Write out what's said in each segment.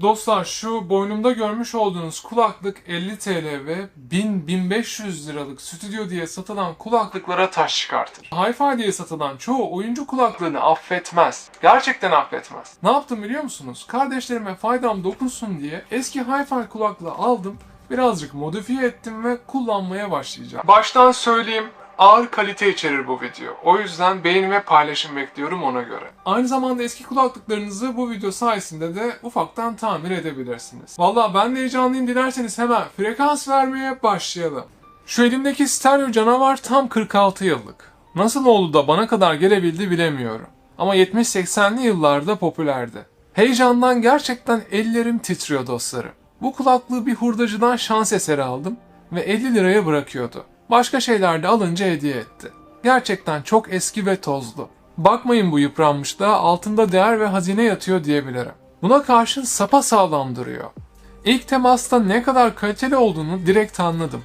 Dostlar şu boynumda görmüş olduğunuz kulaklık 50 TL ve 1000-1500 liralık stüdyo diye satılan kulaklıklara taş çıkartır. Hi-Fi diye satılan çoğu oyuncu kulaklığını affetmez. Gerçekten affetmez. Ne yaptım biliyor musunuz? Kardeşlerime faydam dokunsun diye eski Hi-Fi kulaklığı aldım. Birazcık modifiye ettim ve kullanmaya başlayacağım. Baştan söyleyeyim ağır kalite içerir bu video. O yüzden beğeni paylaşım bekliyorum ona göre. Aynı zamanda eski kulaklıklarınızı bu video sayesinde de ufaktan tamir edebilirsiniz. Valla ben de heyecanlıyım dilerseniz hemen frekans vermeye başlayalım. Şu elimdeki stereo canavar tam 46 yıllık. Nasıl oldu da bana kadar gelebildi bilemiyorum. Ama 70-80'li yıllarda popülerdi. Heyecandan gerçekten ellerim titriyor dostlarım. Bu kulaklığı bir hurdacıdan şans eseri aldım ve 50 liraya bırakıyordu. Başka şeyler de alınca hediye etti. Gerçekten çok eski ve tozlu. Bakmayın bu yıpranmışlığa altında değer ve hazine yatıyor diyebilirim. Buna karşın sapa sağlam duruyor. İlk temasta ne kadar kaliteli olduğunu direkt anladım.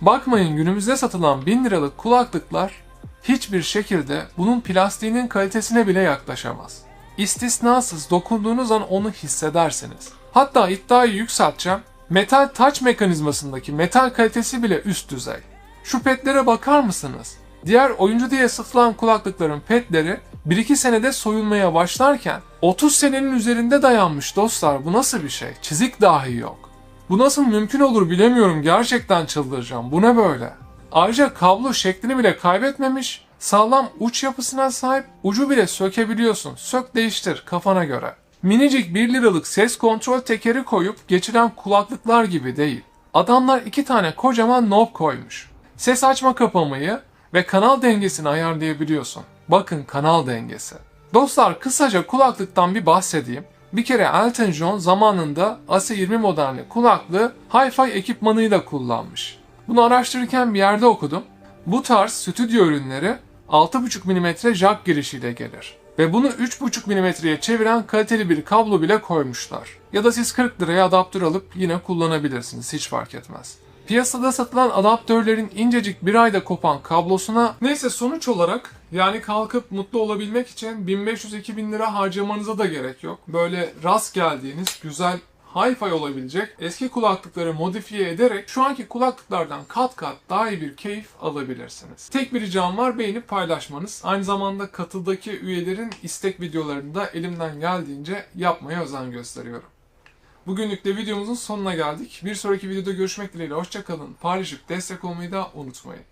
Bakmayın günümüzde satılan 1000 liralık kulaklıklar hiçbir şekilde bunun plastiğinin kalitesine bile yaklaşamaz. İstisnasız dokunduğunuz an onu hissedersiniz. Hatta iddiayı yükselteceğim. Metal taç mekanizmasındaki metal kalitesi bile üst düzey. Şu petlere bakar mısınız? Diğer oyuncu diye satılan kulaklıkların petleri 1-2 senede soyulmaya başlarken 30 senenin üzerinde dayanmış dostlar. Bu nasıl bir şey? Çizik dahi yok. Bu nasıl mümkün olur bilemiyorum. Gerçekten çıldıracağım. Bu ne böyle? Ayrıca kablo şeklini bile kaybetmemiş. Sağlam uç yapısına sahip. Ucu bile sökebiliyorsun. Sök değiştir kafana göre. Minicik 1 liralık ses kontrol tekeri koyup geçiren kulaklıklar gibi değil. Adamlar iki tane kocaman knob koymuş. Ses açma kapamayı ve kanal dengesini ayarlayabiliyorsun. Bakın kanal dengesi. Dostlar kısaca kulaklıktan bir bahsedeyim. Bir kere Elton John zamanında AC-20 modelli kulaklığı hi-fi ekipmanıyla kullanmış. Bunu araştırırken bir yerde okudum. Bu tarz stüdyo ürünleri 6.5 mm jack girişiyle gelir. Ve bunu 3.5 mm'ye çeviren kaliteli bir kablo bile koymuşlar. Ya da siz 40 liraya adaptör alıp yine kullanabilirsiniz hiç fark etmez. Piyasada satılan adaptörlerin incecik bir ayda kopan kablosuna neyse sonuç olarak yani kalkıp mutlu olabilmek için 1500-2000 lira harcamanıza da gerek yok. Böyle rast geldiğiniz güzel hi-fi olabilecek eski kulaklıkları modifiye ederek şu anki kulaklıklardan kat kat daha iyi bir keyif alabilirsiniz. Tek bir ricam var beğenip paylaşmanız. Aynı zamanda katıldaki üyelerin istek videolarını da elimden geldiğince yapmaya özen gösteriyorum. Bugünlük de videomuzun sonuna geldik. Bir sonraki videoda görüşmek dileğiyle hoşçakalın. Paylaşıp destek olmayı da unutmayın.